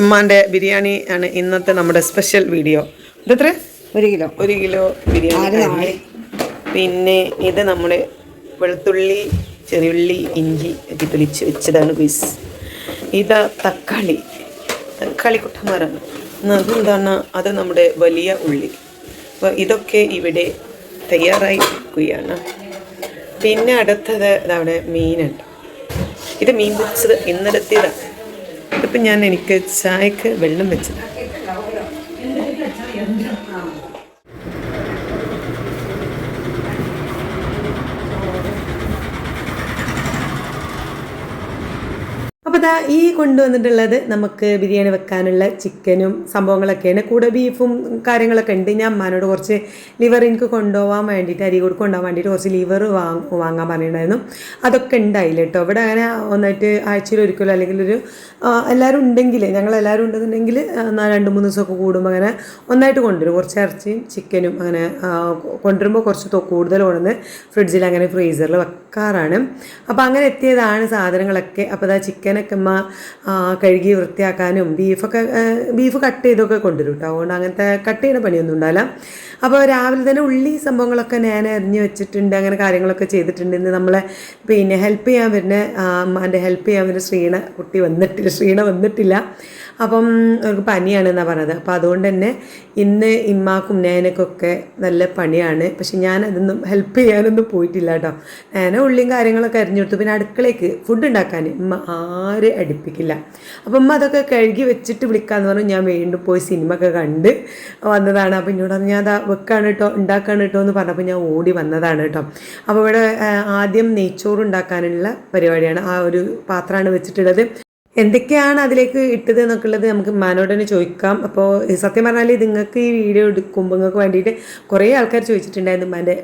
ഉമ്മാന്റെ ബിരിയാണി ആണ് ഇന്നത്തെ നമ്മുടെ സ്പെഷ്യൽ വീഡിയോ ഇതെത്ര? ഒരു കിലോ. ഒരു കിലോ ബിരിയാണി പിന്നെ ഇത് നമ്മുടെ വെളുത്തുള്ളി ചെറിയുള്ളി ഇഞ്ചി ഒക്കെ തൊലിച്ച് വെച്ചതാണ് പീസ് ഇതാ തക്കാളി. തക്കാളി കുട്ടന്മാരാണ്. അതെന്താണ്? അത് നമ്മുടെ വലിയ ഉള്ളി. അപ്പോൾ ഇതൊക്കെ ഇവിടെ തയ്യാറായി വയ്ക്കുകയാണ് പിന്നെ അടുത്തത് അവിടെ മീനുണ്ട്. ഇത് മീൻ പൊരിച്ചത് ഇന്നലത്തേതാണ്. ഇതിപ്പോൾ ഞാൻ എനിക്ക് ചായക്ക് വെള്ളം വെച്ചതാണ് അപ്പോൾ ദാ ഈ കൊണ്ടുവന്നിട്ടുള്ളത് നമുക്ക് ബിരിയാണി വെക്കാനുള്ള ചിക്കനും സംഭവങ്ങളൊക്കെയാണ്. കൂടെ ബീഫും കാര്യങ്ങളൊക്കെ ഉണ്ട്. ഞാൻ അമ്മാനോട് കുറച്ച് ലിവർ എനിക്ക് കൊണ്ടുപോകാൻ വേണ്ടിയിട്ട് അരികൂട് കൊണ്ടുപോകാൻ വേണ്ടിയിട്ട് കുറച്ച് ലിവർ വാങ്ങ വാങ്ങാൻ പറഞ്ഞിട്ടുണ്ടായിരുന്നു. അതൊക്കെ ഉണ്ടായില്ല കേട്ടോ. ഇവിടെ അങ്ങനെ ഒന്നായിട്ട് ആഴ്ചയിൽ ഒരിക്കലും അല്ലെങ്കിൽ ഒരു എല്ലാവരും ഉണ്ടെങ്കിൽ ഞങ്ങൾ എല്ലാവരും ഉണ്ടെന്നുണ്ടെങ്കിൽ എന്നാൽ രണ്ട് മൂന്ന് ദിവസമൊക്കെ കൂടുമ്പോൾ അങ്ങനെ ഒന്നായിട്ട് കൊണ്ടുവരും. കുറച്ച് ഇറച്ചിയും ചിക്കനും അങ്ങനെ കൊണ്ടുവരുമ്പോൾ കുറച്ച് കൂടുതൽ കൊണ്ടുവന്ന് ഫ്രിഡ്ജിൽ അങ്ങനെ ഫ്രീസറിൽ വെക്കാറാണ്. അപ്പോൾ അങ്ങനെ എത്തിയതാണ് സാധനങ്ങളൊക്കെ. അപ്പോൾ അതാ ചിക്കനൊക്കെ അമ്മ കഴുകി വൃത്തിയാക്കാനും ബീഫൊക്കെ ബീഫ് കട്ട് ചെയ്തൊക്കെ കൊണ്ടുവരും കേട്ടോ അതുകൊണ്ട് അങ്ങനത്തെ കട്ട് ചെയ്യുന്ന പണിയൊന്നും ഉണ്ടാവില്ല. അപ്പോൾ രാവിലെ തന്നെ ഉള്ളി സംഭവങ്ങളൊക്കെ ഞാൻ എറിഞ്ഞു വെച്ചിട്ടുണ്ട് അങ്ങനെ കാര്യങ്ങളൊക്കെ ചെയ്തിട്ടുണ്ട്. ഇന്ന് നമ്മളെ പിന്നെ ഹെൽപ്പ് ചെയ്യാൻ വരുന്ന അമ്മാന്റെ ഹെൽപ്പ് ചെയ്യാൻ വരുന്ന ശ്രീണ കുട്ടി വന്നിട്ടില്ല ശ്രീണ വന്നിട്ടില്ല. അപ്പം അവർക്ക് പനിയാണെന്നാണ് പറഞ്ഞത്. അപ്പോൾ അതുകൊണ്ട് തന്നെ ഇന്ന് ഇമ്മാക്കും നേനക്കൊക്കെ നല്ല പണിയാണ്. പക്ഷെ ഞാൻ അതൊന്നും ഹെൽപ്പ് ചെയ്യാനൊന്നും പോയിട്ടില്ല കേട്ടോ നേന ഉള്ളിയും കാര്യങ്ങളൊക്കെ അരിഞ്ഞു കൊടുത്തു പിന്നെ അടുക്കളയ്ക്ക് ഫുഡ് ഉണ്ടാക്കാൻ ഉമ്മ ആരെ അടുപ്പിക്കില്ല. അപ്പം ഉമ്മ അതൊക്കെ കഴുകി വെച്ചിട്ട് വിളിക്കാമെന്ന് പറഞ്ഞു. ഞാൻ വീണ്ടും പോയി സിനിമ ഒക്കെ കണ്ട് വന്നതാണ്. അപ്പോൾ പറഞ്ഞു ഞാൻ അതാ വെക്കാണ് കേട്ടോ ഉണ്ടാക്കാണ് കേട്ടോ എന്ന് പറഞ്ഞപ്പോൾ ഞാൻ ഓടി വന്നതാണ് കേട്ടോ അപ്പോൾ ഇവിടെ ആദ്യം നെയ്ച്ചോറ് ഉണ്ടാക്കാനുള്ള പരിപാടിയാണ്. ആ ഒരു പാത്രമാണ് വെച്ചിട്ടുള്ളത്. എന്തൊക്കെയാണ് അതിലേക്ക് ഇട്ടത് എന്നൊക്കെ ഉള്ളത് നമുക്ക് മാനോട് തന്നെ ചോദിക്കാം. അപ്പോൾ സത്യം പറഞ്ഞാൽ നിങ്ങൾക്ക് ഈ വീഡിയോ എടുക്കുമ്പോൾ നിങ്ങൾക്ക് വേണ്ടിയിട്ട് കുറേ ആൾക്കാർ ചോദിച്ചിട്ടുണ്ടായിരുന്നു എന്റെ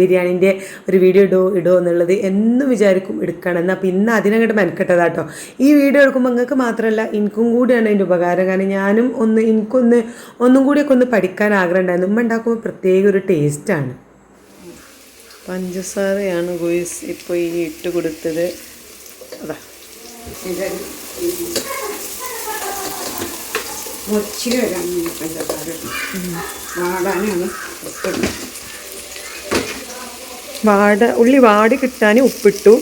ബിരിയാണീന്റെ ഒരു വീഡിയോ ഇടോ ഇടോ എന്നുള്ളത്. എന്നും വിചാരിക്കും എടുക്കണം. അപ്പോൾ ഇന്ന് അതിനങ്ങോട്ട് മെനക്കെട്ടതാട്ടോ. ഈ വീഡിയോ എടുക്കുമ്പോൾ നിങ്ങൾക്ക് മാത്രമല്ല എനിക്കും കൂടിയാണ് അതിന്റെ ഉപകാരം. കാരണം ഞാനും ഒന്ന് എനിക്കൊന്ന് ഒന്നും കൂടിയൊക്കെ ഒന്ന് പഠിക്കാൻ ആഗ്രഹം ഉണ്ടായിരുന്നു ഉമ്മ ഉണ്ടാക്കുമ്പോൾ പ്രത്യേക ഒരു ടേസ്റ്റാണ് പഞ്ചസാരയാണ് ഗോയിസ് ഇപ്പോൾ ഈ ഇട്ട് കൊടുത്തത്. അതാ. മുച്ചിരി വരാൻ പഞ്ചസാര വാടാനാണ് ഒട്ടും വാട ഉള്ളി വാടി കിട്ടാൻ ഉപ്പിട്ടു.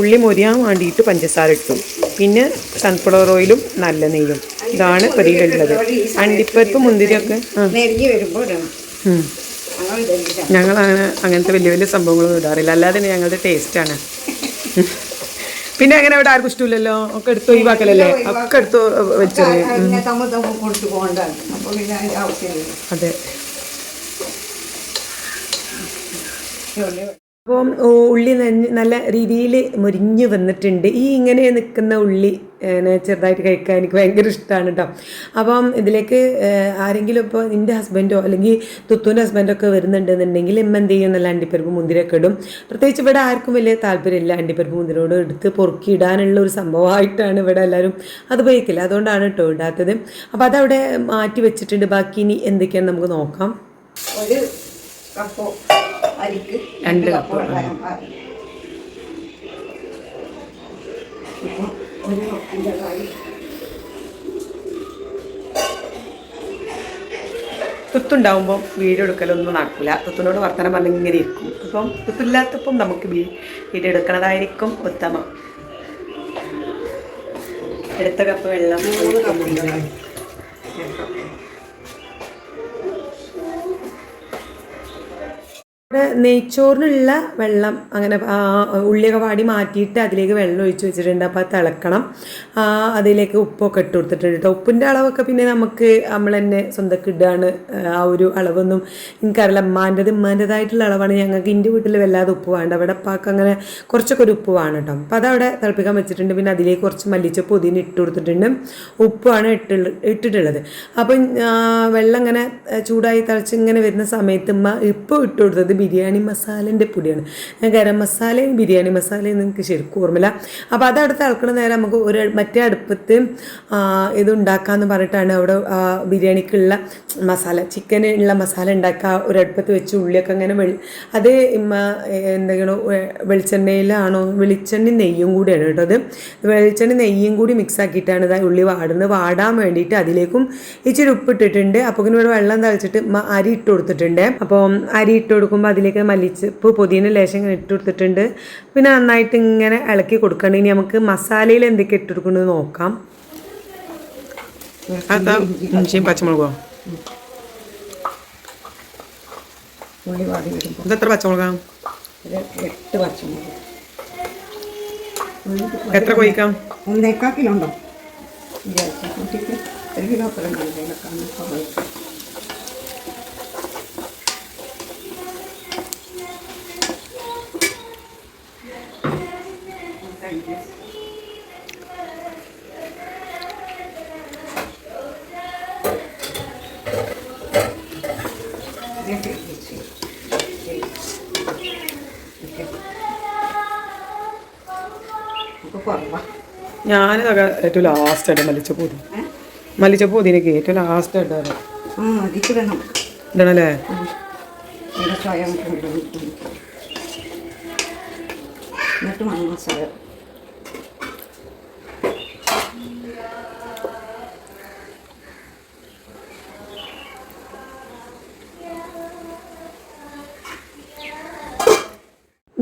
ഉള്ളി മൊരിയാൻ വേണ്ടിയിട്ട് പഞ്ചസാര ഇട്ടു. പിന്നെ സൺഫ്ലവർ ഓയിലും നല്ല നെയ്യും. ഇതാണ് പരിയിലുള്ളത് അണ്ടിപ്പരിപ്പ് മുന്തിരിയൊക്കെ. ഞങ്ങൾ ഇതെല്ലാം ഞങ്ങൾ അങ്ങനെ അങ്ങനത്തെ വലിയ വലിയ സംഭവങ്ങളൊന്നും ഇടാറില്ല. അല്ലാതെ ഞങ്ങളുടെ ടേസ്റ്റാണ് പിന്നെ അങ്ങനെ അവിടെ ആർക്കും ഇഷ്ടമില്ലല്ലോ. ഒക്കെ എടുത്ത് ഒഴിവാക്കലല്ലേ? ഒക്കെ എടുത്ത് വെച്ചത്. അതെ. അപ്പം ഉള്ളി നല്ല രീതിയിൽ മുരിഞ്ഞു വന്നിട്ടുണ്ട്. ഈ ഇങ്ങനെ നിൽക്കുന്ന ഉള്ളി ചെറുതായിട്ട് കഴിക്കാൻ എനിക്ക് ഭയങ്കര ഇഷ്ടമാണ് കേട്ടോ അപ്പം ഇതിലേക്ക് ആരെങ്കിലും ഇപ്പോൾ നിന്റെ ഹസ്ബൻഡോ അല്ലെങ്കിൽ തുത്തുവിന്റെ ഹസ്ബൻഡോ ഒക്കെ വരുന്നുണ്ടെന്നുണ്ടെങ്കിൽ ഇമ്മ എന്ത് ചെയ്യും? നല്ല അണ്ടിപ്പരിപ്പ് മുന്തിരിയൊക്കെ ഇടും. പ്രത്യേകിച്ച് ഇവിടെ ആർക്കും വലിയ താല്പര്യമില്ല അണ്ടിപ്പരിപ്പ് മുന്തിരിയോട് എടുത്ത് പൊറുക്കി ഇടാനുള്ള ഒരു സംഭവമായിട്ടാണ് ഇവിടെ എല്ലാവരും അത് ഉപയോഗിക്കില്ല അതുകൊണ്ടാണ് കേട്ടോ ഇടാത്തത്. അപ്പോൾ അതവിടെ മാറ്റി വെച്ചിട്ടുണ്ട്. ബാക്കി ഇനി എന്തൊക്കെയാണെന്ന് നമുക്ക് നോക്കാം. ഒരു കപ്പ് അരിക്ക് രണ്ട് കപ്പ്. കപ്പ്, വെള്ളം പാരും. ഇപ്പം ഒരു കപ്പിന്റെ കാര്യം തുത്തുണ്ടാവുമ്പോൾ വീഡിയോ എടുക്കലൊന്നും നടക്കില്ല തുത്തിനോട് വർത്തമാനം പറഞ്ഞ് ഇങ്ങനെ ഇരിക്കും. അപ്പം തുത്തില്ലാത്തപ്പം നമുക്ക് വീഡിയോ എടുക്കണതായിരിക്കും ഉത്തമം. എടുത്ത കപ്പ് വെള്ളം. നെയ്ച്ചോറിനുള്ള വെള്ളം അങ്ങനെ ഉള്ളിയൊക്കെ വാടി മാറ്റിയിട്ട് അതിലേക്ക് വെള്ളം ഒഴിച്ച് വെച്ചിട്ടുണ്ട്. അപ്പോൾ തിളക്കണം. അതിലേക്ക് ഉപ്പൊക്കെ ഇട്ട് കൊടുത്തിട്ടുണ്ട് കേട്ടോ ഉപ്പിന്റെ അളവൊക്കെ പിന്നെ നമുക്ക് നമ്മൾ തന്നെ സ്വന്തം ഇടുകയാണ് ആ ഒരു അളവൊന്നും എനിക്കറിയില്ല. അമ്മാന്റെത് ഉമ്മാന്റെതായിട്ടുള്ള അളവാണ്. ഞങ്ങൾക്ക് എന്റെ വീട്ടിൽ വല്ലാതെ ഉപ്പ് വേണ്ട. അവിടെ പാക്ക് അങ്ങനെ കുറച്ചൊക്കെ ഒരു ഉപ്പ് വേണം കേട്ടോ അപ്പോൾ അതവിടെ തിളപ്പിക്കാൻ വെച്ചിട്ടുണ്ട്. പിന്നെ അതിലേക്ക് കുറച്ച് മല്ലിച്ച പൊതിന് ഇട്ട് കൊടുത്തിട്ടുണ്ട്. ഉപ്പാണ് ഇട്ടുള്ള ഇട്ടിട്ടുള്ളത്. അപ്പം വെള്ളം ഇങ്ങനെ ചൂടായി തിളച്ച് ഇങ്ങനെ വരുന്ന സമയത്ത് ഉമ്മ ഇപ്പോൾ ഇട്ട് കൊടുത്തത് ബിരിയാണി മസാലേന്റെ പൊടിയാണ്. ഗരം മസാലയും ബിരിയാണി മസാലയും നിങ്ങൾക്ക് ശരിക്കും ഓർമ്മയില്ല. അപ്പോൾ അത് അടുത്ത് ഇളക്കണ നേരം നമുക്ക് ഒരു മറ്റേ അടുപ്പത്ത് ഇത് ഉണ്ടാക്കാമെന്ന് പറഞ്ഞിട്ടാണ് അവിടെ ബിരിയാണിക്കുള്ള മസാല ചിക്കനുള്ള മസാല ഉണ്ടാക്കുക ഒരു അടുപ്പത്ത് വെച്ച് ഉള്ളിയൊക്കെ അങ്ങനെ വെളി അത് എന്തെങ്കിലും വെളിച്ചെണ്ണയിലാണോ വെളിച്ചെണ്ണ നെയ്യും കൂടിയാണ് കേട്ടോ അത്. വെളിച്ചെണ്ണ നെയ്യും കൂടി മിക്സ് ആക്കിയിട്ടാണ് ഇതാ ഉള്ളി വാടുന്നത്. വാടാൻ വേണ്ടിയിട്ട് അതിലേക്കും ഇച്ചിരി ഉപ്പിട്ടിട്ടുണ്ട്. അപ്പോൾ ഇവിടെ വെള്ളം തളിച്ചിട്ട് അരി ഇട്ട് കൊടുത്തിട്ടുണ്ട്. അപ്പോൾ അരി ഇട്ട് കൊടുക്കുമ്പോൾ അതിലേക്ക് മല്ലിച്ചപ്പ് പുതിന ലേശം ഇങ്ങനെ ഇട്ട് കൊടുത്തിട്ടുണ്ട്. പിന്നെ നന്നായിട്ട് ഇങ്ങനെ ഇളക്കി കൊടുക്കണം. ഇനി നമുക്ക് മസാലയിൽ എന്തൊക്കെ ഇട്ട് കൊടുക്കുന്നത് നോക്കാം. ഇഞ്ചിയും പച്ചമുളകോ? ഉള്ളി വാടി വരുമ്പോൾ എട്ട് പച്ചമുളക്. എത്ര കൊയ്ക്കാം ഒന്നേക്കാ കിലോ ഉണ്ടോ? ഒരു കിലോ അത്ര ഞാനിതൊക്കെ ഏറ്റവും ലാസ്റ്റ് ആയിട്ട് മല്ലിച്ച പൂതി മല്ലിച്ച പൂതിനൊക്കെ ഏറ്റവും ലാസ്റ്റ് ആയിട്ട് ഇടണല്ലേ? എന്നിട്ട് മണ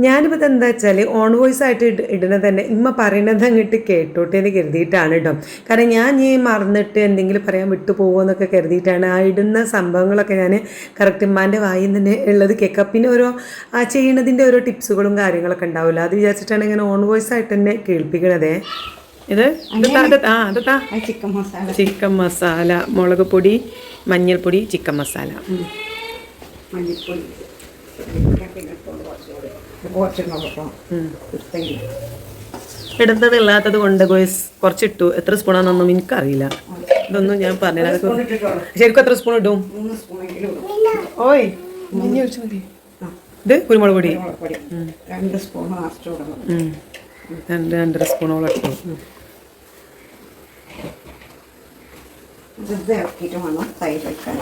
ഞാനിപ്പോൾ എന്താ വെച്ചാൽ ഓൺ വോയിസ് ആയിട്ട് ഇട ഇടുന്നത് തന്നെ ഇമ്മ പറയണത് അങ്ങോട്ട് കേട്ടോട്ടെ എന്ന് കരുതിയിട്ടാണ് കേട്ടോ കാരണം ഞാൻ ഈ മറന്നിട്ട് എന്തെങ്കിലും പറയാൻ വിട്ടു പോകുമെന്നൊക്കെ കരുതിയിട്ടാണ് ആ ഇടുന്ന സംഭവങ്ങളൊക്കെ ഞാൻ കറക്റ്റ് ഇമ്മാന്റെ വായിൽ തന്നെ ഉള്ളത് കേൾക്കാം പിന്നെ ഓരോ ആ ചെയ്യണതിന്റെ ഓരോ ടിപ്സുകളും കാര്യങ്ങളൊക്കെ ഉണ്ടാവില്ല അത് വിചാരിച്ചിട്ടാണ് ഇങ്ങനെ ഓൺ വോയിസ് ആയിട്ട് തന്നെ കേൾപ്പിക്കണതേ. ഇത് ആ അതെത്താ ചിക്കൻ മസാല. ചിക്കൻ മസാല മുളക് പൊടി മഞ്ഞൾപ്പൊടി ചിക്കൻ മസാല. മല്ലിപ്പൊടി കുത്തരി ഇടുന്നത് ഇല്ലാത്തത് കൊണ്ട് ഗോയ്സ് കുറച്ചിട്ടു. എത്ര സ്പൂണാണെന്നൊന്നും എനിക്കറിയില്ല. ഇതൊന്നും ഞാൻ പറഞ്ഞു ശരിക്കും എത്ര സ്പൂൺ ഇടും? ഓയ്. മഞ്ഞ മതി. ഇത് കുരുമുളക് പൊടി? രണ്ട് സ്പൂൺ. രണ്ട് രണ്ടര സ്പൂണോളം ഇട്ടു. ഇത് ഇറക്കിയിട്ട് വേണം തൈര് വെക്കാൻ.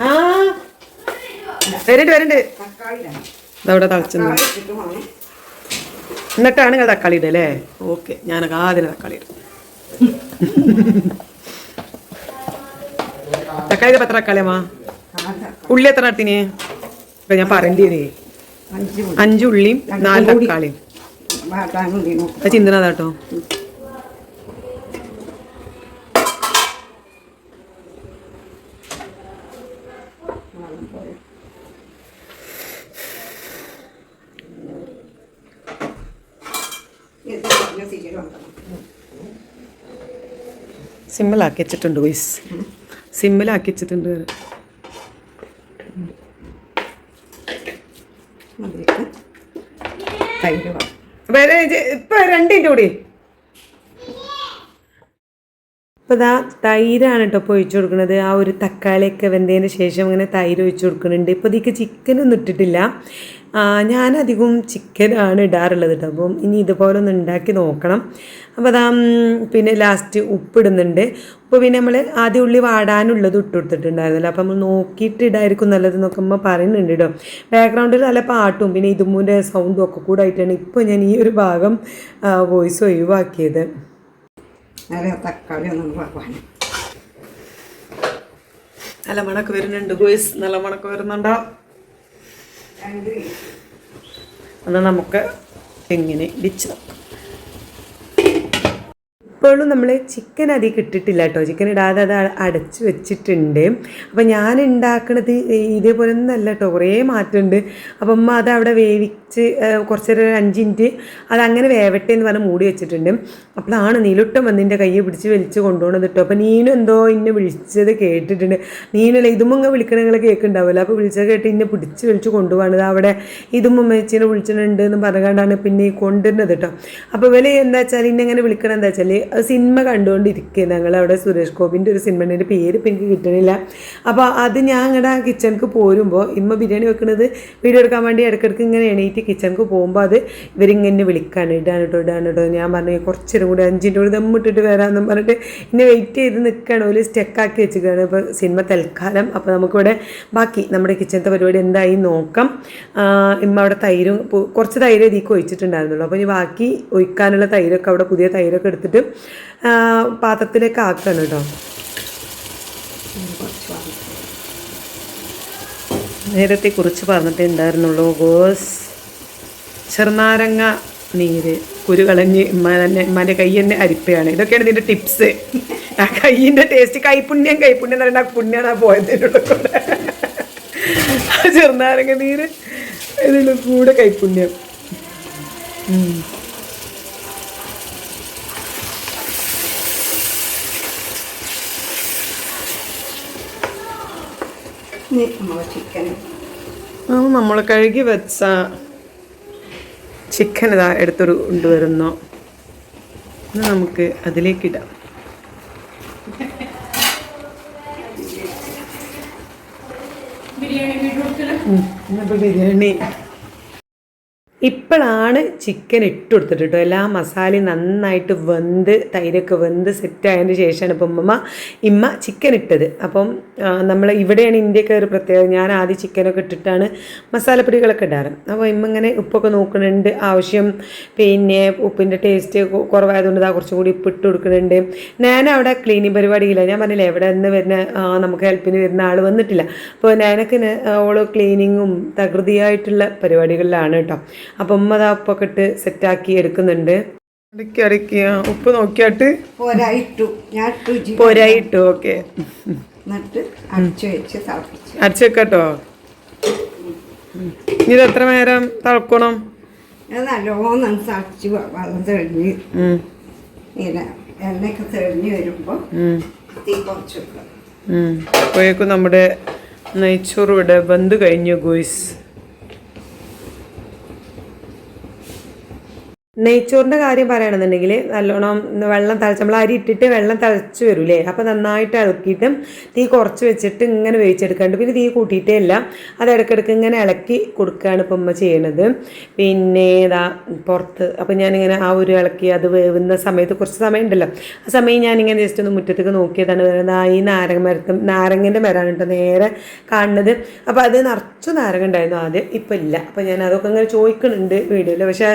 ആ. വരണ്ട് വരണ്ട് അതവിടെ തളിച്ചെന്ന്. എന്നിട്ടാണ് നിങ്ങൾ തക്കാളി ഇടുക അല്ലേ? ഓക്കെ ഞാനൊക്കെ ആദ്യം തക്കാളി ഇടും. തക്കാളി എത്ര തക്കാളിയമ്മ ഉള്ളി എത്ര നടത്തിന് ഇപ്പൊ ഞാൻ പറയേണ്ടി വരേ. അഞ്ച് മണി അഞ്ച് ഉള്ളിയും നാല് തക്കാളിയും. ചിന്തനതാ കേട്ടോ ഇത് കുറഞ്ഞ തീരെ വെക്കണം സിമ്മിലാക്കി വെച്ചിട്ടുണ്ട് വൈസ് സിമ്മിലാക്കി വെച്ചിട്ടുണ്ട്. ഇപ്പൊ രണ്ടിന്റെ കൂടി. അപ്പോൾ ഇതാ തൈരാണ് കേട്ടോ ഇപ്പോൾ ഒഴിച്ചു കൊടുക്കുന്നത് ആ ഒരു തക്കാളിയൊക്കെ വെന്തതിന് ശേഷം അങ്ങനെ തൈര് ഒഴിച്ചു കൊടുക്കുന്നുണ്ട്. ഇപ്പോൾ ഇതിക്ക് ചിക്കനൊന്നും ഇട്ടിട്ടില്ല. ഞാനധികവും ചിക്കനാണ് ഇടാറുള്ളത് കേട്ടോ അപ്പം ഇനി ഇതുപോലെ ഒന്ന് ഉണ്ടാക്കി നോക്കണം. അപ്പോൾ അതാ പിന്നെ ലാസ്റ്റ് ഉപ്പിടുന്നുണ്ട്. ഉപ്പ് പിന്നെ നമ്മൾ ആദ്യം ഉള്ളി വാടാനുള്ളത് ഇട്ട് കൊടുത്തിട്ടുണ്ടായിരുന്നല്ലോ. അപ്പോൾ നമ്മൾ നോക്കിയിട്ട് ഇടായിരിക്കും നല്ലത് നോക്കുമ്പോൾ പറയുന്നുണ്ട് കേട്ടോ ബാക്ക്ഗ്രൗണ്ടിൽ നല്ല പാട്ടും പിന്നെ ഇതുമൂന്റെ സൗണ്ടും ഒക്കെ കൂടെ ആയിട്ടാണ് ഇപ്പോൾ ഞാൻ ഈ ഒരു ഭാഗം വോയിസ് ഒഴിവാക്കിയത്. നല്ല തക്കാളി ഒന്നും പറവാൻ നല്ല മണക്ക് വരുന്നുണ്ട്. ഗോയ്സ് നല്ല മണക്ക് വരുന്നുണ്ടോ? എന്നാൽ നമുക്ക് എങ്ങനെ ഇടിച്ചു നോക്കാം ഇപ്പോഴും നമ്മൾ ചിക്കൻ അധികം ഇട്ടിട്ടില്ല കേട്ടോ ചിക്കൻ ഇടാതെ അത് അടച്ച് വെച്ചിട്ടുണ്ട്. അപ്പം ഞാൻ ഉണ്ടാക്കണത് ഇതേപോലെ ഒന്നല്ല കേട്ടോ കുറേ മാറ്റമുണ്ട് അപ്പം അമ്മ അത് അവിടെ വേവിച്ച് കുറച്ച് നേരം അഞ്ച് മിനിറ്റ് അതങ്ങനെ വേവട്ടെ എന്ന് പറഞ്ഞ് മൂടി വെച്ചിട്ടുണ്ട്. അപ്പോഴാണ് നീലൊട്ടും വന്നിന്റെ കയ്യെ പിടിച്ച് വലിച്ച് കൊണ്ടുപോകണത് കേട്ടോ അപ്പം നീനും എന്തോ ഇന്നെ വിളിച്ചത് കേട്ടിട്ടുണ്ട്. നീനല്ല ഇതും വിളിക്കണങ്ങൾ വിളിക്കണ കേൾക്കുന്നുണ്ടാവില്ല അപ്പോൾ വിളിച്ചത് കേട്ട് ഇന്നെ പിടിച്ച് വലിച്ച് കൊണ്ടുപോകണത് അവിടെ ഇതും ഉമ്മച്ചിനെ വിളിച്ചിട്ടുണ്ട് എന്ന് പറഞ്ഞുകൊണ്ടാണ് പിന്നെ കൊണ്ടുവരുന്നത് കേട്ടോ അപ്പോൾ വില എന്താ വെച്ചാൽ ഇന്നെ ഇങ്ങനെ വിളിക്കണം എന്താ വെച്ചാൽ സിനിമ കണ്ടുകൊണ്ടിരിക്കുക. ഞങ്ങൾ അവിടെ സുരേഷ് ഗോപിന്റെ ഒരു സിനിമ സിനിമേന്റെ പേര് ഇപ്പം എനിക്ക് കിട്ടണില്ല. അപ്പോൾ അത് ഞാൻ അങ്ങടെ കിച്ചണിക്ക് പോരുമ്പോൾ ഇമ്മ ബിരിയാണി വെക്കുന്നത് വീഡിയോ എടുക്കാൻ വേണ്ടി ഇടയ്ക്കിടയ്ക്ക് ഇങ്ങനെ എണീറ്റ് കിച്ചണിക്ക് പോകുമ്പോൾ അത് ഇവരിങ്ങനെ വിളിക്കാണ്. ഇടാണ് കേട്ടോ ഇടാണ് കേട്ടോ ഞാൻ പറഞ്ഞു കുറച്ചേരം കൂടി അഞ്ചിന്റെ കൂടി ദമ്മിട്ടിട്ട് വരാമെന്നും പറഞ്ഞിട്ട് ഇന്നെ വെയിറ്റ് ചെയ്ത് നിൽക്കുകയാണ് ഒരു സ്റ്റെക്കാക്കി വെച്ചിരിക്കുകയാണ്. ഇപ്പോൾ സിനിമ തൽക്കാലം. അപ്പോൾ നമുക്കിവിടെ ബാക്കി നമ്മുടെ കിച്ചണത്തെ പരിപാടി എന്തായി നോക്കാം. ഇമ്മ അവിടെ തൈരും കുറച്ച് തൈര് ഇതിലേക്ക് ഒഴിച്ചിട്ടുണ്ടായിരുന്നുള്ളൂ. അപ്പോൾ ഇനി ബാക്കി ഒഴിക്കാനുള്ള തൈരൊക്കെ അവിടെ പുതിയ തൈരൊക്കെ എടുത്തിട്ട് പാത്രത്തിലേക്ക് ആക്കണം കേട്ടോ നേരത്തെ കുറിച്ച് പറഞ്ഞിട്ടേ ഉണ്ടായിരുന്നുള്ളൂ ഗോസ്. ചെറുനാരങ്ങ നീര് കുരു കളഞ്ഞ് ഉമ്മ തന്നെ ഉമ്മാന്റെ കൈ തന്നെ അരിപ്പയാണ്. ഇതൊക്കെയാണ് ഇതിന്റെ ടിപ്സ് ആ കൈയിന്റെ ടേസ്റ്റ് കൈപ്പുണ്യം കൈപ്പുണ്യം എന്ന് പറയുന്നത് ആ പുണ്യാണ് ആ പോയതിനുള്ള കൂടെ. ചെറുനാരങ്ങ നീര് ഇതിന്റെ കൂടെ കൈപുണ്യം. ഇനി നമ്മൾ ചിക്കൻ അത് നമ്മൾ കഴുകി വെച്ച ചിക്കൻ ഇതാ എടുത്തൊരു കൊണ്ടുവരുന്നു ഇത് നമുക്ക് അതിലേക്കിടാം ബിരിയാണി. ഇപ്പോഴാണ് ചിക്കൻ ഇട്ട് കൊടുത്തിട്ട് എല്ലാ മസാലയും നന്നായിട്ട് വെന്ത് തൈരൊക്കെ വെന്ത് സെറ്റ് ആയതിന് ശേഷമാണ് ഇപ്പം ഉമ്മ ഇമ്മ ചിക്കൻ ഇട്ടത്. അപ്പം നമ്മൾ ഇവിടെയാണ് ഇന്ത്യയ്ക്ക് ഒരു പ്രത്യേകത. ഞാൻ ആദ്യം ചിക്കനൊക്കെ ഇട്ടിട്ടാണ് മസാലപ്പൊടികളൊക്കെ ഇടാറ്. അപ്പോൾ ഇമ്മ ഇങ്ങനെ ഉപ്പൊക്കെ നോക്കുന്നുണ്ട്. ആവശ്യം പിന്നെ ഉപ്പിന്റെ ടേസ്റ്റ് കുറവായതുകൊണ്ട് ഇതാ കുറച്ചും കൂടി ഉപ്പ് ഇട്ട് കൊടുക്കുന്നുണ്ട്. ഞാൻ അവിടെ ക്ലീനിങ് പരിപാടിയില്ല. ഞാൻ പറഞ്ഞില്ല എവിടെ നിന്ന് വരുന്ന ആ, നമുക്ക് ഹെൽപ്പിന് വരുന്ന ആൾ വന്നിട്ടില്ല. അപ്പോൾ ഞാനൊക്കെ ഓളോ ക്ലീനിങ്ങും തകൃതിയായിട്ടുള്ള പരിപാടികളിലാണ് കേട്ടോ. അപ്പം ഉമ്മ അതാ ഉപ്പൊക്കെ ഇട്ട് സെറ്റാക്കി എടുക്കുന്നുണ്ട്. ഉപ്പ് നോക്കിയാട്ട്. പോരായിട്ടു. ഞാൻ പോരായിട്ടു ഓക്കെ. എന്നിട്ട് അടിച്ചു ഇനി ഇത് എത്ര നേരം തളക്കണം? നല്ലോണം തിളച്ച് വെള്ളം തെളിഞ്ഞ് എണ്ണയൊക്കെ തെളിഞ്ഞ് വരുമ്പോൾ തീ കുറച്ച്. അപ്പോഴേക്കും നമ്മുടെ നെയ്ച്ചോറ് ഇവിടെ ബന്ധു കഴിഞ്ഞു ഗോയ്സ്. നെയ്ച്ചോറിന്റെ കാര്യം പറയുകയാണെന്നുണ്ടെങ്കിൽ നല്ലോണം വെള്ളം തിളച്ച് നമ്മൾ അരി ഇട്ടിട്ട് വെള്ളം തിളച്ച് വരൂലേ? അപ്പോൾ നന്നായിട്ട് ഇളക്കിയിട്ട് തീ കുറച്ച് വെച്ചിട്ട് ഇങ്ങനെ വേവിച്ചെടുക്കാണ്ട്. പിന്നെ തീ കൂട്ടിയിട്ടേ ഇല്ല. അത് ഇടയ്ക്കിടയ്ക്ക് ഇങ്ങനെ ഇളക്കി കൊടുക്കുകയാണ് ഇപ്പം ഉമ്മ ചെയ്യണത്. പിന്നെ ഇതാ പുറത്ത് അപ്പോൾ ഞാനിങ്ങനെ ആ ഒരു ഇളക്കി അത് വേവുന്ന സമയത്ത് കുറച്ച് സമയം ഉണ്ടല്ലോ. ആ സമയം ഞാനിങ്ങനെ ജസ്റ്റ് ഒന്ന് മുറ്റത്തേക്ക് നോക്കിയതാണ്. വരുന്നത് ആ ഈ നാരങ്ങ മരത്തും നാരങ്ങന്റെ മരമാണ് കേട്ടോ നേരെ കാണുന്നത്. അപ്പോൾ അത് നിറച്ചു നാരങ്ങ ഉണ്ടായിരുന്നു ആദ്യം. ഇപ്പം ഇല്ല. അപ്പോൾ ഞാൻ അതൊക്കെ ഇങ്ങനെ ചോദിക്കുന്നുണ്ട് വീഡിയോയിൽ പക്ഷേ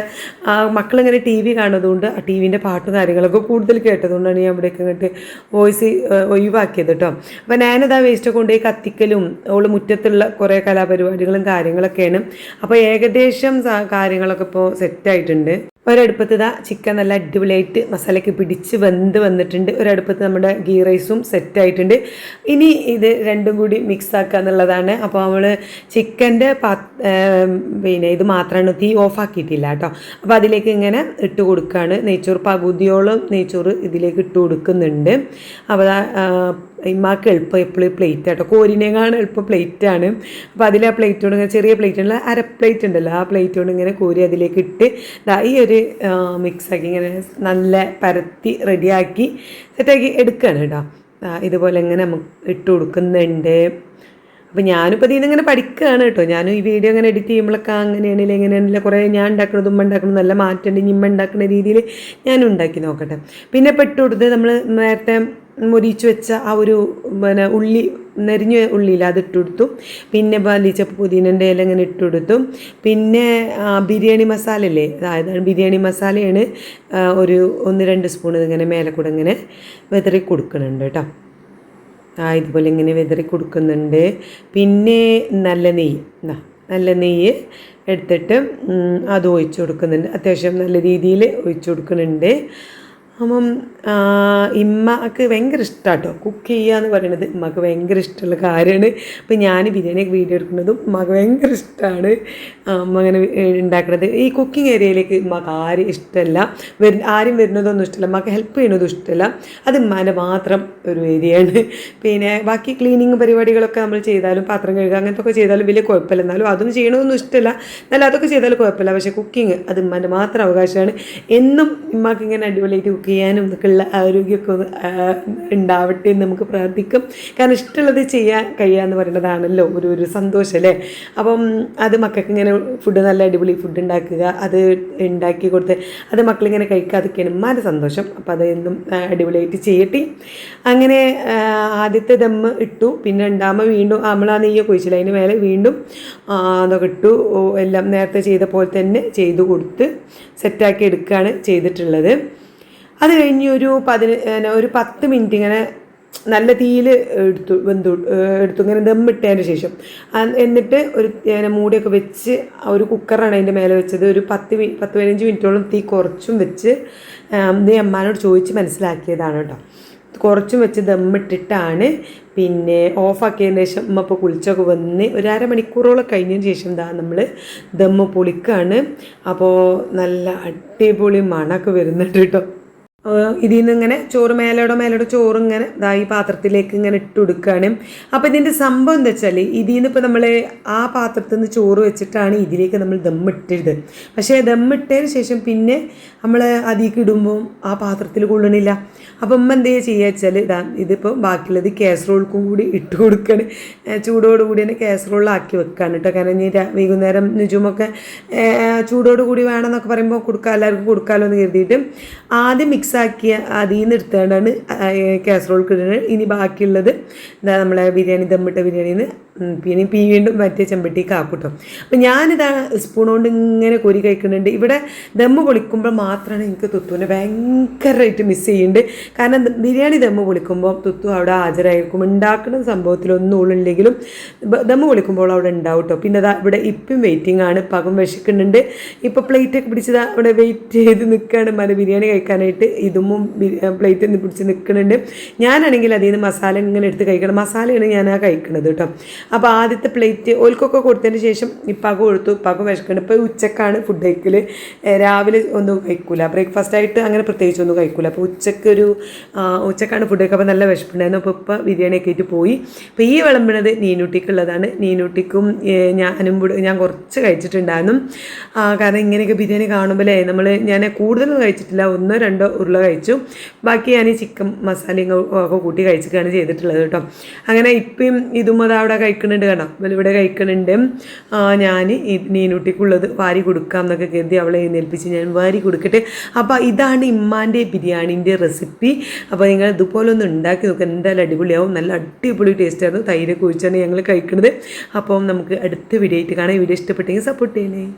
ആ മക്കളിങ്ങനെ ടി വി കാണുന്നതുകൊണ്ട് ആ ടി വിന്റെ പാട്ടും കാര്യങ്ങളൊക്കെ കൂടുതൽ കേട്ടതുകൊണ്ടാണ് ഞാൻ ഇവിടേക്ക് ഇങ്ങോട്ട് വോയിസ് ഒഴിവാക്കിയത് കേട്ടോ. അപ്പോൾ ഞാനത് ആ വേസ്റ്റ് കൊണ്ടുപോയി കത്തിക്കലും ഓൾ മുറ്റത്തുള്ള കുറേ കലാപരിപാടികളും കാര്യങ്ങളൊക്കെയാണ്. അപ്പോൾ ഏകദേശം കാര്യങ്ങളൊക്കെ ഇപ്പോൾ സെറ്റായിട്ടുണ്ട് ഒരടുപ്പത്ത് ഇതാ ചിക്കൻ നല്ല അടിപൊളിയായിട്ട് മസാലയ്ക്ക് പിടിച്ച് വെന്ത് വന്നിട്ടുണ്ട്. ഒരടുപ്പത്ത് നമ്മുടെ ഗീ റൈസും സെറ്റ് ആയിട്ടുണ്ട്. ഇനി ഇത് രണ്ടും കൂടി മിക്സ് ആക്കുക എന്നുള്ളതാണ്. അപ്പോൾ നമ്മൾ ചിക്കന്റെ പാ പിന്നെ ഇത് മാത്രമാണ് തീ ഓഫ് ആക്കിയിട്ടില്ല കേട്ടോ. അപ്പോൾ അതിലേക്ക് ഇങ്ങനെ ഇട്ട് കൊടുക്കുകയാണ് നെയ്ച്ചോറ് പകുതിയോളം നെയ്ച്ചോറ് ഇതിലേക്ക് ഇട്ട് കൊടുക്കുന്നുണ്ട്. അപ്പോൾ ഇമ്മാക്ക് എളുപ്പം എപ്പോഴും പ്ലേറ്റ് കേട്ടോ കോരിനേക്കാണ് എളുപ്പം പ്ലേറ്റാണ് അപ്പോൾ അതിൽ ആ പ്ലേറ്റ് കൊണ്ട് ഇങ്ങനെ ചെറിയ പ്ലേറ്റ് ഉള്ള അര പ്ലേറ്റ് ഉണ്ടല്ലോ. ആ പ്ലേറ്റ് കൊണ്ട് ഇങ്ങനെ കോരി അതിലേക്ക് ഇട്ട് ഈ ഒരു മിക്സാക്കി ഇങ്ങനെ നല്ല പരത്തി റെഡിയാക്കി സെറ്റാക്കി എടുക്കുകയാണ് കേട്ടോ ഇതുപോലെ ഇങ്ങനെ നമുക്ക് ഇട്ട് കൊടുക്കുന്നുണ്ട്. അപ്പോൾ ഞാനിപ്പോൾ ഇങ്ങനെ പഠിക്കുകയാണ് കേട്ടോ ഞാനും ഈ വീഡിയോ ഇങ്ങനെ എഡിറ്റ് ചെയ്യുമ്പോഴൊക്കെ അങ്ങനെയാണെങ്കിൽ എങ്ങനെയാണെങ്കിലും കുറേ ഞാൻ ഉണ്ടാക്കുന്നത് ഉമ്മ ഉണ്ടാക്കണം നല്ല മാറ്റമുണ്ട്. ഇമ്മ ഉണ്ടാക്കുന്ന രീതിയിൽ ഞാൻ ഉണ്ടാക്കി നോക്കട്ടെ. പിന്നെ ഇപ്പോൾ ഇട്ട് കൊടുത്ത് നമ്മൾ നേരത്തെ മുരിച്ച് വെച്ച ആ ഒരു പിന്നെ ഉള്ളി നെരിഞ്ഞ ഉള്ളിയിൽ അത് ഇട്ട് കൊടുത്തു പിന്നെ ബാലിച്ച പുതിനന്റെ ഇല ഇങ്ങനെ ഇട്ട് കൊടുത്തു പിന്നെ ബിരിയാണി മസാല അല്ലേ അതായത് ബിരിയാണി മസാലയാണ് ഒരു ഒന്ന് രണ്ട് സ്പൂൺ ഇങ്ങനെ മേലെ കൂടെ ഇങ്ങനെ വെതറി കൊടുക്കുന്നുണ്ട് കേട്ടോ. ആ ഇതുപോലെ ഇങ്ങനെ വെതറി കൊടുക്കുന്നുണ്ട്. പിന്നെ നല്ല നെയ്യ് ദാ, നല്ല നെയ്യ് എടുത്തിട്ട് അത് ഒഴിച്ചു കൊടുക്കുന്നുണ്ട്. അത്യാവശ്യം നല്ല രീതിയിൽ ഒഴിച്ചു കൊടുക്കുന്നുണ്ട്. അപ്പം ഇമ്മക്ക് ഭയങ്കര ഇഷ്ടമാണ് കേട്ടോ കുക്ക് ചെയ്യുക എന്ന് പറയുന്നത് ഉമ്മക്ക് ഭയങ്കര ഇഷ്ടമുള്ള കാര്യമാണ് അപ്പം ഞാൻ ബിരിയാണിയൊക്കെ വീഡിയോ എടുക്കുന്നതും ഉമ്മക്ക് ഭയങ്കര ഇഷ്ടമാണ് അമ്മ അങ്ങനെ ഉണ്ടാക്കുന്നത് ഈ കുക്കിംഗ് ഏരിയയിലേക്ക് ഉമ്മക്ക് ആരും ഇഷ്ടമല്ല വരു ആരും വരുന്നതൊന്നും ഇഷ്ടമല്ല ഉമ്മക്ക് ഹെൽപ്പ് ചെയ്യുന്നതും ഇഷ്ടമല്ല അത് ഉമ്മാന്റെ മാത്രം ഒരു ഏരിയയാണ്. പിന്നെ ബാക്കി ക്ലീനിങ് പരിപാടികളൊക്കെ നമ്മൾ ചെയ്താലും പാത്രം കഴുകുക അങ്ങനത്തെ ഒക്കെ ചെയ്താലും വലിയ കുഴപ്പമില്ല. എന്നാലും അതൊന്നും ചെയ്യണമെന്നൊന്നും ഇഷ്ടമല്ല എന്നാലും അതൊക്കെ ചെയ്താലും കുഴപ്പമില്ല. പക്ഷേ കുക്കിംഗ് അത് ഉമ്മാന്റെ മാത്രം അവകാശമാണ്. എന്നും ഉമ്മാക്ക് ഇങ്ങനെ അടിപൊളിയായിട്ട് കുക്ക് ചെയ്യാനും ഇതൊക്കെയുള്ള ആരോഗ്യമൊക്കെ ഉണ്ടാവട്ടെ എന്ന് നമുക്ക് പ്രാർത്ഥിക്കും. കാരണം ഇഷ്ടമുള്ളത് ചെയ്യാൻ കഴിയുക എന്ന് പറയുന്നതാണല്ലോ ഒരു ഒരു സന്തോഷം അല്ലേ? അപ്പം അത് മക്കൾക്ക് ഇങ്ങനെ ഫുഡ് നല്ല അടിപൊളി ഫുഡ് ഉണ്ടാക്കുക അത് ഉണ്ടാക്കി കൊടുത്ത് അത് മക്കളിങ്ങനെ കഴിക്കുക അതൊക്കെയാണ് ഉമ്മാന്റെ സന്തോഷം. അപ്പം അതെന്നും അടിപൊളിയായിട്ട് ചെയ്യട്ടെ. അങ്ങനെ ആദ്യത്തെ ദമ്മ് ഇട്ടു. പിന്നെ രണ്ടാമ വീണ്ടും നമ്മളാ നെയ്യൊക്കെ ഒഴിച്ചില്ല അതിന് മേലെ വീണ്ടും അതൊക്കെ ഇട്ടു. എല്ലാം നേരത്തെ ചെയ്ത പോലെ തന്നെ ചെയ്തു കൊടുത്ത് സെറ്റാക്കി എടുക്കുകയാണ് ചെയ്തിട്ടുള്ളത്. അത് കഴിഞ്ഞ് ഒരു പതിന ഒരു പത്ത് മിനിറ്റ് ഇങ്ങനെ നല്ല തീയിൽ എടുത്തു വെന്തു എടുത്തു ഇങ്ങനെ ദമ്മിട്ടതിന് ശേഷം. എന്നിട്ട് ഒരു മൂടിയൊക്കെ വെച്ച് ഒരു കുക്കറാണ് അതിന്റെ മേലെ വെച്ചത്. ഒരു പത്ത് മി പത്ത് പതിനഞ്ച് മിനിറ്റോളം തീ കുറച്ചും വെച്ച് നീ അമ്മാനോട് ചോദിച്ച് മനസ്സിലാക്കിയതാണ് കേട്ടോ. കുറച്ചും വെച്ച് ദമ്മിട്ടിട്ടാണ് പിന്നെ ഓഫാക്കിയതിന് ശേഷം അമ്മ ഇപ്പോൾ കുളിച്ചൊക്കെ വന്ന് ഒരു അരമണിക്കൂറോളം കഴിഞ്ഞതിന് ശേഷം എന്താ നമ്മൾ ദമ്മ് പൊളിക്കുകയാണ് അപ്പോൾ നല്ല അടിപൊളി മണമൊക്കെ വരുന്നുണ്ട് കേട്ടോ. ഇതിൽ നിന്ന് ഇങ്ങനെ ചോറ് മേലോടെ മേലോടെ ചോറ് ഇങ്ങനെ ഇതാ ഈ പാത്രത്തിലേക്ക് ഇങ്ങനെ ഇട്ട് കൊടുക്കുകയാണ് അപ്പോൾ ഇതിന്റെ സംഭവം എന്താ വെച്ചാൽ ഇതിൽ നിന്ന് ഇപ്പോൾ നമ്മൾ ആ പാത്രത്തിൽ നിന്ന് ചോറ് വെച്ചിട്ടാണ് ഇതിലേക്ക് നമ്മൾ ദമ്മിട്ടത് പക്ഷേ ദമ്മിട്ടതിന് ശേഷം പിന്നെ നമ്മൾ അതിലേക്ക് ഇടുമ്പോൾ ആ പാത്രത്തിൽ കൊള്ളണില്ല. അപ്പം ഉമ്മ എന്ത് ചെയ്യുക വെച്ചാൽ ഇതാ ഇതിപ്പോൾ ബാക്കിയുള്ളത് കാസറോൾക്കും കൂടി ഇട്ട് കൊടുക്കുകയാണ് ചൂടോടുകൂടി തന്നെ കാസറോളിലാക്കി വെക്കുകയാണ് കേട്ടോ കാരണം ഇനി വൈകുന്നേരം നിജുമൊക്കെ ചൂടോടുകൂടി വേണമെന്നൊക്കെ പറയുമ്പോൾ കൊടുക്കാം എല്ലാവർക്കും കൊടുക്കാമല്ലോ എന്ന് കരുതിയിട്ട് ആദ്യം മിക്സാക്കിയ അതിൽ നിന്ന് എടുത്തുകൊണ്ടാണ് കാസറോൾക്ക് ഇടുന്നത്. ഇനി ബാക്കിയുള്ളത് എന്താ നമ്മളെ ബിരിയാണി ദമ്മിട്ട ബിരിയാണിയിൽ നിന്ന് പിന്നെ പി വീണ്ടും മറ്റേ ചെമ്പട്ടി കാക്കൂട്ടും അപ്പം ഞാനിതാ സ്പൂൺ കൊണ്ട് ഇങ്ങനെ കൊരി കഴിക്കുന്നുണ്ട്. ഇവിടെ ദമ്മ് പൊളിക്കുമ്പോൾ മാത്രമാണ് എനിക്ക് തുത്തുവിനെ ഭയങ്കരമായിട്ട് മിസ് ചെയ്യുന്നുണ്ട് കാരണം ബിരിയാണി ദമ്മ് പൊളിക്കുമ്പോൾ തുത്തു അവിടെ ഹാജരായിരിക്കും. ഉണ്ടാക്കുന്ന സംഭവത്തിലൊന്നും ഉള്ളില്ലെങ്കിലും ദമ്മ പൊളിക്കുമ്പോൾ അവിടെ ഉണ്ടാവും കേട്ടോ പിന്നെ അതാ ഇവിടെ ഇപ്പം വെയിറ്റിംഗ് ആണ്. പകം വിശക്കുന്നുണ്ട്. ഇപ്പോൾ പ്ലേറ്റൊക്കെ പിടിച്ചതാ അവിടെ വെയിറ്റ് ചെയ്ത് നിൽക്കുകയാണ് മല ബിരിയാണി കഴിക്കാനായിട്ട്. ഇതും പ്ലേറ്റ് പിടിച്ച് നിൽക്കുന്നുണ്ട് ഞാനാണെങ്കിൽ അതിൽ നിന്ന് മസാല ഇങ്ങനെ എടുത്ത് കഴിക്കണം. മസാലയാണ് ഞാൻ ആ കഴിക്കുന്നത് കേട്ടോ അപ്പോൾ ആദ്യത്തെ പ്ലേറ്റ് ഓൽക്കൊക്കെ കൊടുത്തതിന് ശേഷം ഇപ്പാക്ക് കൊടുത്തു. ഇപ്പാക്ക് വിശക്കുന്നുണ്ട്. ഇപ്പോൾ ഉച്ചക്കാണ് ഫുഡ് കഴിക്കൽ രാവിലെ ഒന്നും കഴിക്കില്ല ബ്രേക്ക്ഫാസ്റ്റ് ആയിട്ട് അങ്ങനെ പ്രത്യേകിച്ച് ഒന്നും കഴിക്കില്ല അപ്പോൾ ഉച്ചയ്ക്ക് ഒരു ഉച്ചക്കാണ് ഫുഡ് കഴിക്കുക അപ്പോൾ നല്ല വിശപ്പുണ്ടായിരുന്നു. അപ്പോൾ ഇപ്പോൾ ബിരിയാണിയൊക്കെ ആയിട്ട് പോയി. അപ്പോൾ ഈ വിളമ്പണത് നീനൂട്ടിക്കുള്ളതാണ്. നീനൂട്ടിക്കും ഞാനും കൂടെ ഞാൻ കുറച്ച് കഴിച്ചിട്ടുണ്ടായിരുന്നു. കാരണം ഇങ്ങനെയൊക്കെ ബിരിയാണി കാണുമ്പോഴേ നമ്മൾ ഞാൻ കൂടുതലൊന്നും കഴിച്ചിട്ടില്ല. ഒന്നോ രണ്ടോ ഉരുള കഴിച്ചു. ബാക്കി ഞാൻ ഈ ചിക്കൻ മസാലയും ഒക്കെ കൂട്ടി കഴിച്ചിട്ടാണ് ചെയ്തിട്ടുള്ളത് കേട്ടോ. അങ്ങനെ ഇപ്പം ഇതും അത് അവിടെ കഴിക്കുന്നുണ്ട് കേട്ടോ ഇവൾ ഇവിടെ കഴിക്കുന്നുണ്ട് ഞാൻ നീനൂട്ടിക്കുള്ളത് വാരി കൊടുക്കാം എന്നൊക്കെ കരുതി അവളെ എഴുന്നേൽപ്പിച്ച് ഞാൻ വാരി കൊടുക്കട്ടെ. അപ്പോൾ ഇതാണ് ഇമ്മാന്റെ ബിരിയാണീന്റെ റെസിപ്പി. അപ്പോൾ നിങ്ങൾ ഇതുപോലെ ഒന്ന് ഉണ്ടാക്കി നോക്കുക എന്തായാലും അടിപൊളിയാവും. നല്ല അടിപൊളി ടേസ്റ്റ് തൈര് കുഴിച്ചാണ് ഞങ്ങൾ കഴിക്കുന്നത് അപ്പം നമുക്ക് അടുത്ത വീഡിയോ ആയിട്ട് കാണാം. വീഡിയോ ഇഷ്ടപ്പെട്ടെങ്കിൽ സപ്പോർട്ട് ചെയ്യണേ.